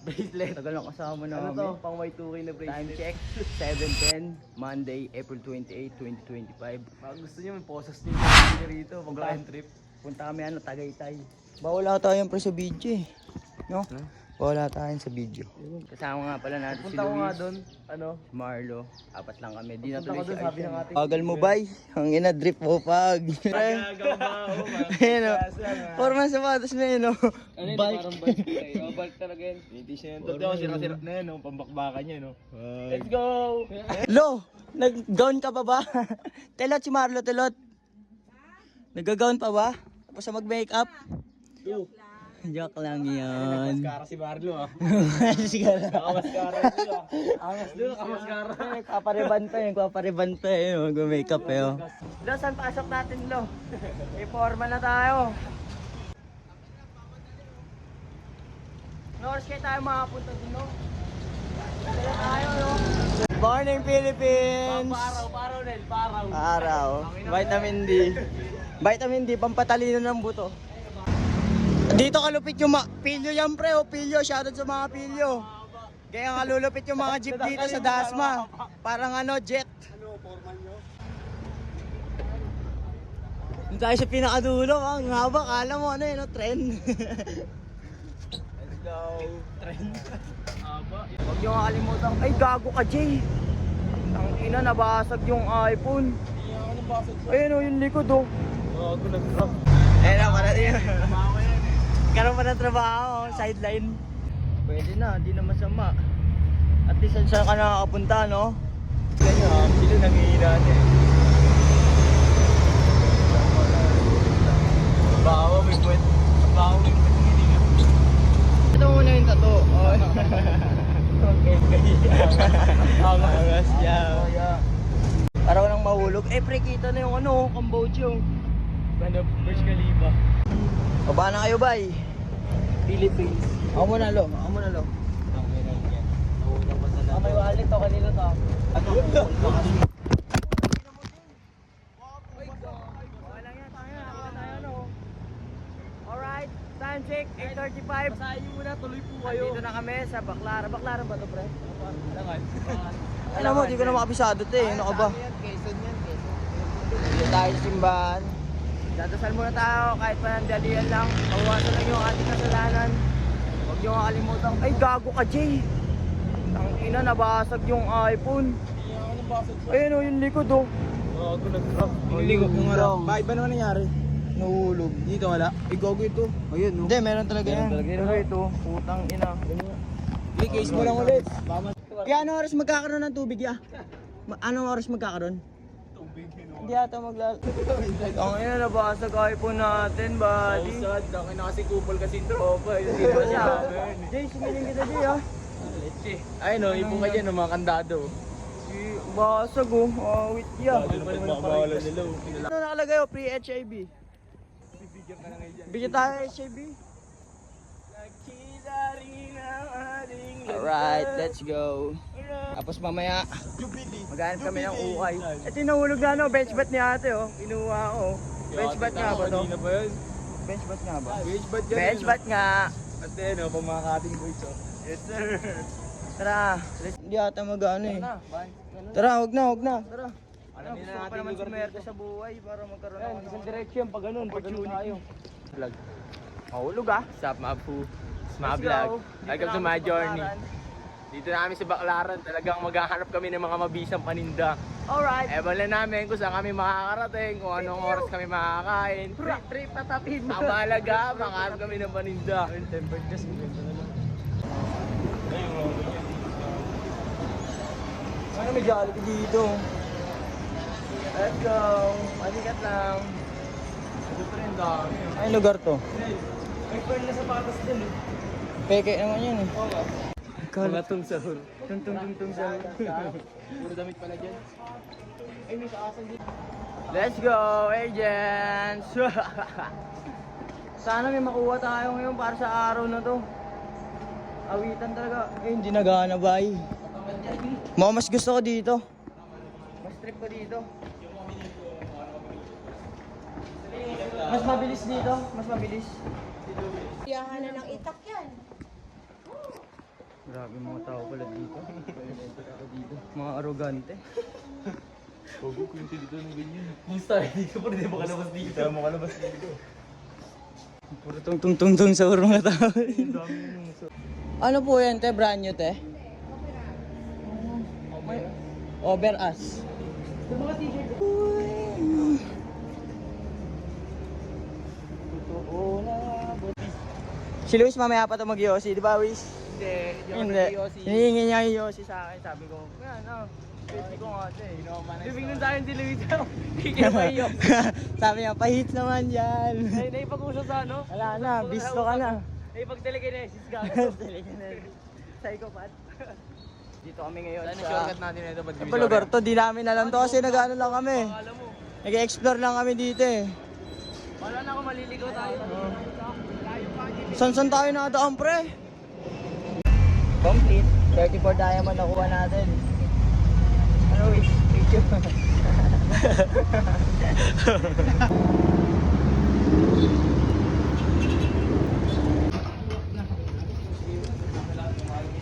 Bracelet. Tagal ang kasama Ano namin. to? Pang may 2K na bracelet. Time check, 7.10, Monday, April 28, 2025. Baka gusto niyo may posas din kami rito. Pag Punta. trip. Punta kami ano, Tagaytay. Bawala tayong pre sa video eh. No? Bawala tayong sa video. Kasama nga pala natin si Punta ko nga Luis, doon. Ano? si Marlo. Apat lang kami. Di Punta natuloy ko si doon, sabi ng Arsene. ating Bagal mo bay. Ang ina drip mo pag. Gagaw ba ako, man? Ayun o. Lang, ah. Forma sa patas mo yun o. Ano yun? Parang bike. Oh, bike talaga yun. Hindi siya yun. Totoo, sira-sira na yun. oh, Pambakbakan niya, no? Let's go! Lo, nag-gown ka pa ba? telot si Marlo, telot. Nag-gown pa ba? Tapos sa mag-makeup? Joke lang yan. Maskara si Marlo, ah. Sigara. Nakamaskara siya. Angas doon, nakamaskara. Nagpapariban pa yun, nagpapariban pa yun. Mag-makeup eh. oh. Lo, saan pasok natin, Lo? Iporma na tayo. Norris kayo tayo makapunta dun, no? Dala tayo, no? Morning, Philippines! Paraw, paraw, Nel, paraw. Araw. Vitamin D. Vitamin D, pampatalino ng buto. Dito kalupit yung ma- pilyo yan pre, o pilyo, shoutout sa mga pilyo. Kaya nga lulupit yung mga jeep dito sa Dasma. Parang ano, jet. Ano, forman nyo? Doon tayo sa pinakadulo, ang haba, kala mo ano yun, no? trend. Let's go. Trend. Aba. Huwag nyo kakalimutan, ay gago ka Jay. Ang ina, nabasag yung iPhone. Ayun o, yung likod o. Gago, nag-drop. Ayun na, para yun. Tama yan. Karoon pa ng trabaho, sideline. Pwede na, di na masama. At least saan saan ka nakakapunta, no? Ganyan, sila nangihina niya eh. Bawa, may kwet. Bawa, may kwet ng hininga. Ito muna yung tato. Oh. okay. Angas. yeah. Oh, yeah. Araw nang mahulog. Eh, pre, kita na yung ano, Cambodia. Ano, Burj Khalifa. Baba na kayo, bay. Philippines. Ako muna, lo. Ako muna, lo. Ang meron yan. Nauna pa sa Ah, may wallet to, kanino to? Ano? Alright, time check, 8.35. Basahin muna, tuloy po kayo. Dito na kami sa Baklara. Baklara ba to, pre? Langan. Alam mo, di ko na makabisado to eh. Ano ka ba? Quezon yan, Quezon. Dito tayo simbahan. Dadasal muna tayo kahit panandalian lang. Pawasan lang yung ating kasalanan. Huwag niyo kakalimutan. Ay, gago ka, Jay! Ang ina, nabasag yung iPhone. Ayun o, yung likod oh. Gago, nag-drop. Niligot yung harap. Bakit ba naman nangyari? Nahulog. Dito wala. Ay, gago ito. Ayun, no? Hindi, meron talaga Meron yan. Pero ito, putang ina. Hindi, case mo lang ulit. Kaya anong oras magkakaroon ng tubig ya? Anong oras magkakaroon? Hindi ata maglal... Ang ina, nabasag iPhone natin, buddy. Sad, dami na kasi kupol kasi tropa. Hindi ba siya? Jay, sumilin kita, Jay, ah. Leche. Ay no, ibong ka dyan ng mga kandado. Si basag, oh. Ano pa rin magbabawalan nila. Ano nakalagay, oh? Pre-HIV. Bibigyan ka na ngayon dyan. Bigyan tayo ng HIV. Ang Alright, let's go. Tapos mamaya, maghanap kami ng ukay. Ito yung nahulog na, no? Bench bat ni ate, oh. Kinuha ko. Bench bat nga ba to? Kanina pa yun. Bench bat nga ba? Bench bat yan. Bench eh, bat nga. At then, no, pang mga cutting boys, oh. Yes, sir. Tara. Hindi ata mag-ano eh. Tara, huwag na, huwag na. Tara. Alam niyo na natin naman lugar sa buhay para magkaroon ako isang ng direction pag ganun, pag ganun tayo. vlog. Mahulog ah. What's up, mga pu? It's my Let's vlog. Dito Welcome to my journey. Dito na kami sa Baclaran. Talagang maghahanap kami ng mga mabisang paninda. Alright. Ewan lang namin kung saan kami makakarating, kung anong oras kami makakain. Free trip patapin mo. Ang mahalaga, makahanap kami ng paninda. Tempered gas, maganda na lang. Ano may Jollibee dito? Let's go. Malikat lang. Ito pa rin dami. Ay, lugar to. May pearl na sapatos din eh. Peke naman yan eh. Mga tung sahur. Tung tung tung tung sa. Puro damit pala dyan. Ay, may kaasan dito. Let's go, agents! Sana may makuha tayo ngayon para sa araw na to. Awitan talaga. Eh, hindi nagana bay. Mga mas gusto ko dito. Mas trip ko dito. Mas mabilis dito. Mas mabilis. Yahan na ng itak yan. Grabe mga tao pala dito. mga arrogante. Bago ko yung dito ng ganyan. Musta, hindi ka pa rin makalabas dito. Kaya mo kalabas dito. Puro tung tung tung tung sa urong na tao. Ano po yan, te? Brand new, te? Over us. Si Luis mamaya pa ito mag-Yossi, di ba Luis? Hindi, Hindi. Hinihingi niya yung Yossi sa akin. Sabi ko, yan oh. Pwede ko nga ito eh. Bibig nun sa akin si Luis. Kikita pa iyo. Sabi niya, pahit naman yan. Ay, naipag-usap sa ano? Wala na, bisto ka na. Naipag-telekinesis ka. Na. Psychopath. Dito kami ngayon Saan sa... shortcut natin ito? Ba't Sa lugar to, di namin alam to kasi nag-ano lang kami. Alam mo, Nag-explore lang kami dito eh. wala na ako maliligaw tayo. San san tayo nakadaan pre? Complete. 34 diamond nakuha natin. Ano wait? Video.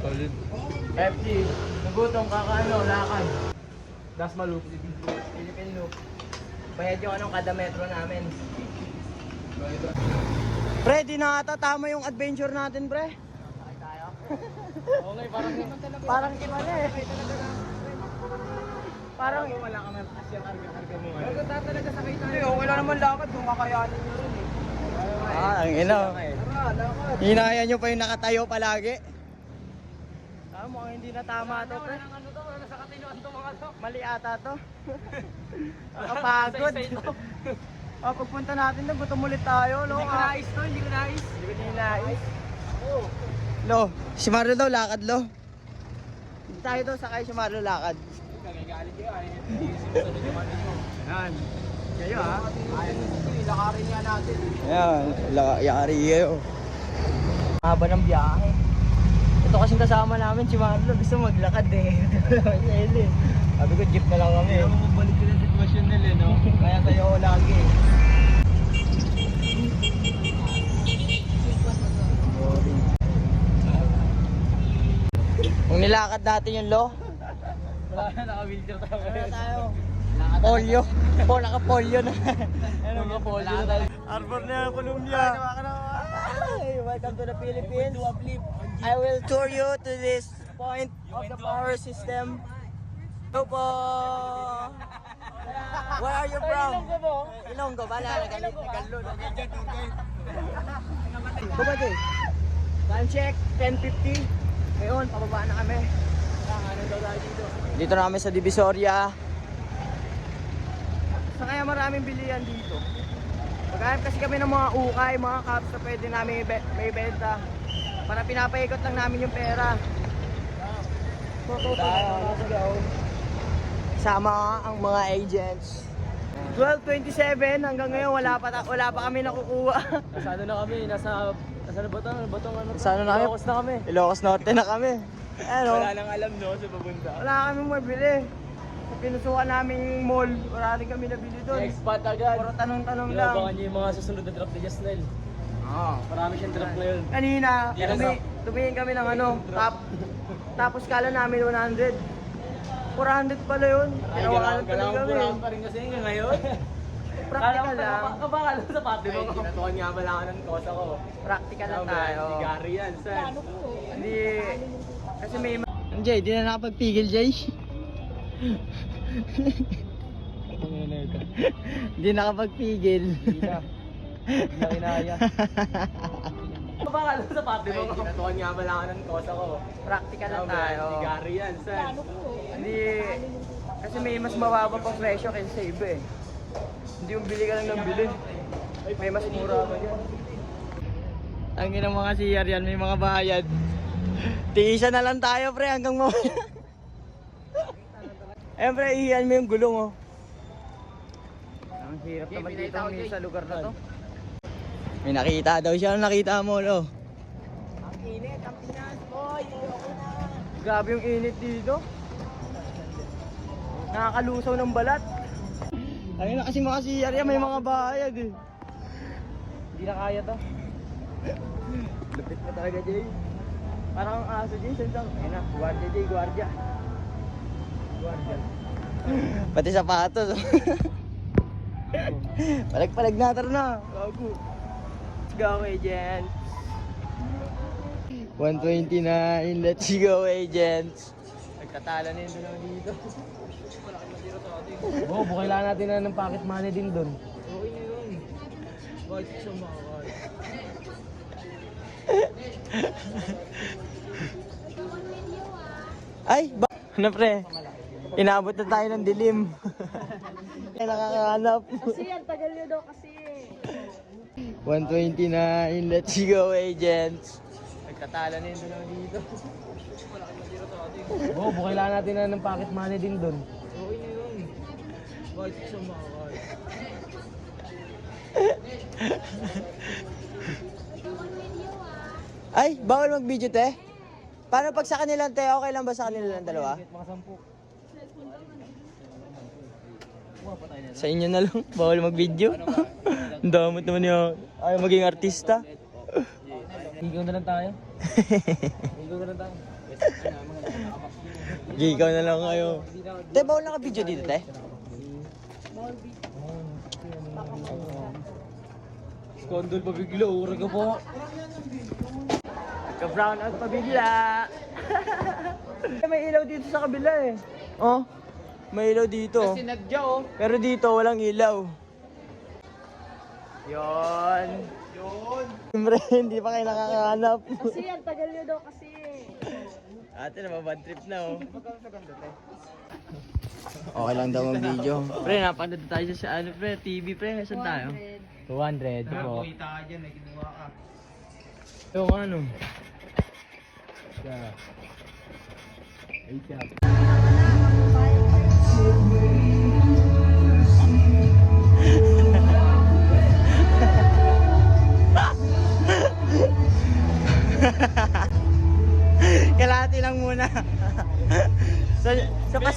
Solid. FG, nagutom ka ka ano, lakad. Das malup. Philippine loop. Bayad yung anong kada metro namin. Pre, di na ata tama yung adventure natin, pre. Okay, parang Parang iba na eh. Parang wala ka man kasi ang karga-karga mo. Bago ta talaga sakay tayo. Hindi, okay lang naman lakad kung kakayanin nyo rin eh. Ah, ang ina. Hinaya nyo pa yung nakatayo palagi. Ah, mukhang hindi na tama to, pre. Ano to? Wala sa katinuan to mga to. Mali ata to. Sa ito. Ah, pagpunta natin doon, gutom ulit tayo, lo. Hindi ko nais to, hindi ko nais. Hindi ko ninais. Lo, si Marlo daw lakad, lo. Hindi tayo daw sakay si Marlo lakad. Kagagalit kayo, ayaw niyo. Kayo ha. Ilakarin niya natin. Ayan, la- yari kayo. Haba ng biyahe. Ito kasing kasama namin si Marlo, gusto maglakad eh. Hindi eh. Sabi ko jeep na lang kami. Kaya mo mabalik ko yung sitwasyon nila, no? Kaya sa'yo ako lagi. Kung nilakad natin yung lo, Wala na, naka-wheelchair tayo. ano na tayo? Polio. Po, naka-polio na. ano Mga polio na tayo. Arbor na Columbia. Ay, welcome to the Philippines. I will tour you to this point of the power system. Hello po. Where are you from? Ilonggo ba? Nagalit, nagalo. Bumati. Time check, 10.50. Ngayon, pababa na kami. Ano daw tayo dito? Dito na kami sa Divisoria. Sa kaya maraming bilihan dito. Maghanap kasi kami ng mga ukay, mga cups na pwede namin may benta. Para pinapaikot lang namin yung pera. Sama ang mga agents. 12.27 hanggang ngayon wala pa ta- wala pa kami nakukuha. Nasa ano na kami, nasa... Nasa ano ba ito? Ano ba? Ano Sa ano na kami? Ilocos na kami. Ilocos Norte na kami. Ano? Wala nang alam, no? Sa papunta. Wala kami mabili. Sa pinusukan namin yung mall, wala rin kami nabili doon. Expat agad. Puro tanong-tanong lang. Inabangan niyo yung mga susunod na drop ni Jasnel. Oo. Marami siyang drop ngayon. Kanina, na tumi tumingin kami ng ano, top. Tapos kala namin 100. 400 pala yun. Tinawakan tuloy kami. pa rin kasi ngayon. Practical lang. Kabakal sa pati mo. kinatuan nga pala ako ng kosa ko. Practical lang tayo. Si Gary yan, saan? Hindi. Kasi may... Jay, di na nakapagpigil, Jay. Hindi nakapagpigil. Hindi na kinaya. Kabakal sa pati mo. kinatuan nga pala ako ng kosa ko. Practical lang tayo. Si Gary yan, saan? Hindi. May mas mababa pang presyo kaysa sa iba eh. Hindi yung bili ka lang ng bili. May mas mura pa dyan. Ang ginang mga CR yan, may mga bayad. Tiisa na lang tayo pre hanggang mawala. Ayun pre, ihiyan mo yung gulong oh. Ang hirap naman dito sa lugar na to. May nakita daw siya. Nakita mo, lo? Ang init, ang Pinas, boy. Grabe yung init dito. Nakakalusaw ng balat. Ayun na kasi mga CR yan, may mga bayad eh. Hindi na kaya to. Lupit na talaga, Jay. Parang ang aso din, sandang. Ayun na, guardia di, guardia. Guardia. Pati sapatos. Palag-palag na, tara na. Gago. Let's go, agents. 129, let's go, agents. Nagkatala na yung dalawa dito. Oo, oh, bukailan natin na ng pocket money din doon. Okay na yun. Kahit isang makakain. Ay, ba? Ano pre? Inaabot na tayo ng dilim. Ay, nakakahanap. Kasi ang tagal nyo daw kasi. 129, let's go, agents. Nagkatala na yung dalawa dito. Oo, oh, bukailan natin na ng pocket money din doon. Okay na yun. Kahit isang makakain. Ay, bawal mag-video, te. Paano pag sa kanilang, te? Okay lang ba sa kanilang dalawa? Mga sampu. Sa inyo na lang, bawal mag-video. Ang damot naman yun. Ayaw maging artista. Higaw na lang tayo. Higaw na lang tayo. Gigaw na lang kayo. Te, bawal naka-video dito, te? Kondol pa biglo, ura ka po. Ka-brown out pa bigla. may ilaw dito sa kabila eh. Oh, may ilaw dito. Sinadya oh. Pero dito, walang ilaw. Yon. Yun. Siyempre, hindi pa kayo nakakahanap. Kasi ang tagal nyo daw kasi. Ate, nababad trip na oh. Okay lang daw ang video. Pre, napanood tayo sa ano pre, TV pre, saan tayo? 200 po. Kita ka dyan, may kinuha ka. Yung ano? Kalahati lang muna. sa, sa, pas,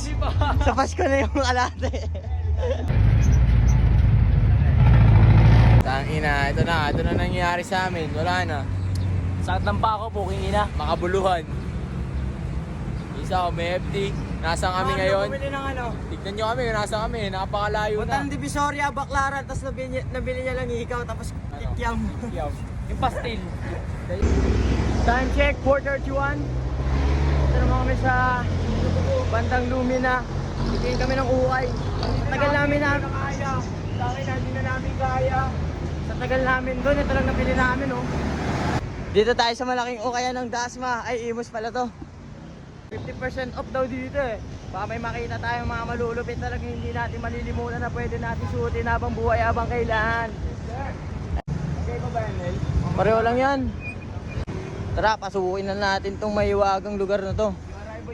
sa Pasko na yung kalahati. Tangina, ito na, ito na nangyayari sa amin. Wala na. Sakit lang pa ako, puking ina. Makabuluhan. Isa ako, may FD. Nasaan kami ngayon? Bumili ng ano? Tignan nyo kami, nasaan kami. Napakalayo na. ng Divisoria, Baclaran, tapos nabili, nabili niya lang ikaw, tapos kikyam. Yung pastil. Time check, 4.31. Ito naman kami sa bandang Lumina. Titingin kami ng ukay. Sa tagal namin na kaya. Sa akin, hindi na namin kaya. Sa tagal namin doon, ito lang nabili namin, oh. Dito tayo sa malaking ukayan ng Dasma. Ay, Imus pala to. 50% off daw dito eh. Baka may makita tayong mga malulupit talaga hindi natin malilimutan na pwede natin suotin habang buhay habang kailangan. Okay ba ba yan, Nel? Pareho lang yan. Tara, pasukin na natin tong mahiwagang lugar na to. Sa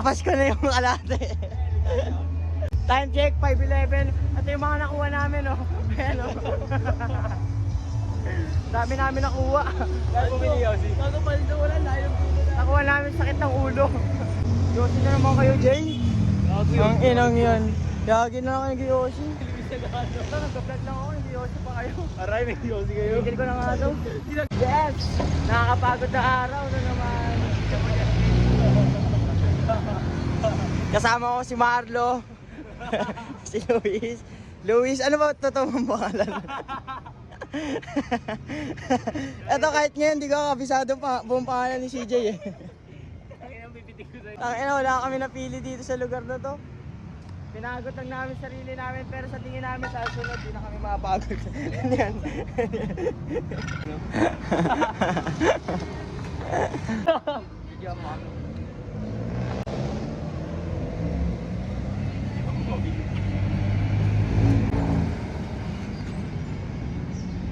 Pasko na yung alate. Time check, 5.11. Ito yung mga nakuha namin, oh. Ayan, oh. Dami namin nakuha. Dahil bumili Yossi. Bago pa rin wala, layo Nakuha namin sakit ng ulo. Yossi na naman kayo, Jay. Ang inang yan. Yagi na lang kayo kay Yossi. Ito, nagka-vlog lang ako, hindi Yossi pa kayo. Aray, may Yossi kayo. Tigil ko na nga daw. Yes! Nakakapagod na araw na naman. Kasama ko si Marlo. si Luis. Luis, ano ba totoo mong pangalan? Eto kahit ngayon, di ko kabisado pa buong pangalan ni CJ eh. Ang ina, wala kami napili dito sa lugar na to. Pinagot lang namin sarili namin pero sa tingin namin sa sunod di na kami makapagod. Ano yan?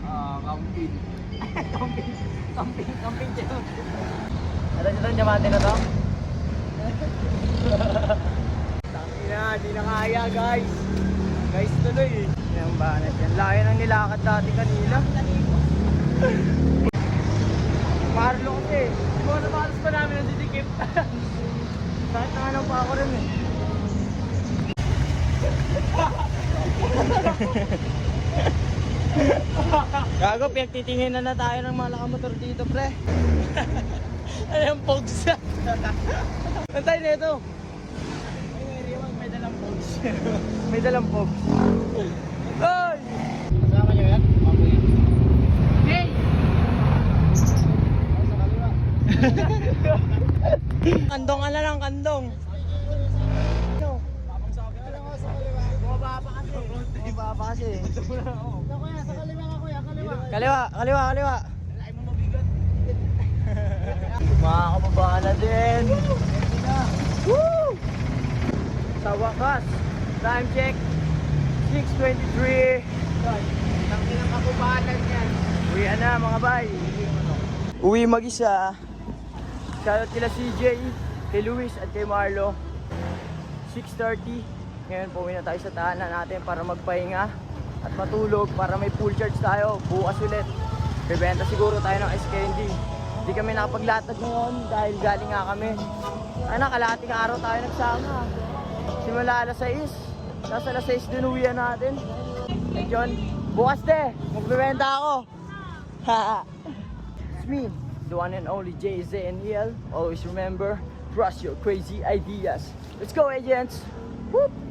Ah, kampin. Camping, camping dito. Ano dito ang diamante na to? Tangina, kaya guys. Guys, tuloy eh. Yan banat yan. Laki ng nilakad dati kanina. Marlo kasi. Di ba pa namin ang didikip? Kahit na ano pa ako rin eh. Gago, pinagtitingin na na tayo ng mga nakamotor dito, pre. Ay, ang pogs. Antay na ito. May dalang pogs. Ay! Kasama nyo yan? Mamaya. Kandong ka na lang, kandong. Bumaba pa kasi. Bumaba pa kasi. Kaliwa, kaliwa, kaliwa. Mga kababahan natin. Woo! Sa wakas, time check, 6.23. Ang kinakabubalan yan. Uwi na mga bay. Uwi mag-isa. Shoutout kila CJ, kay Luis at kay Marlo. 6.30. Ngayon pauwi na tayo sa tahanan natin para magpahinga at matulog para may full charge tayo. Bukas ulit. Bebenta siguro tayo ng candy. Hindi kami nakapaglatag ngayon dahil galing nga kami. Ano, kalahating araw tayo nagsama. Simula alas 6. Nasa alas 6 din uwian natin. Eh John, bukas de, magbebenta ako. It's me, the one and only JZ and EL. Always remember, trust your crazy ideas. Let's go, agents! Whoop!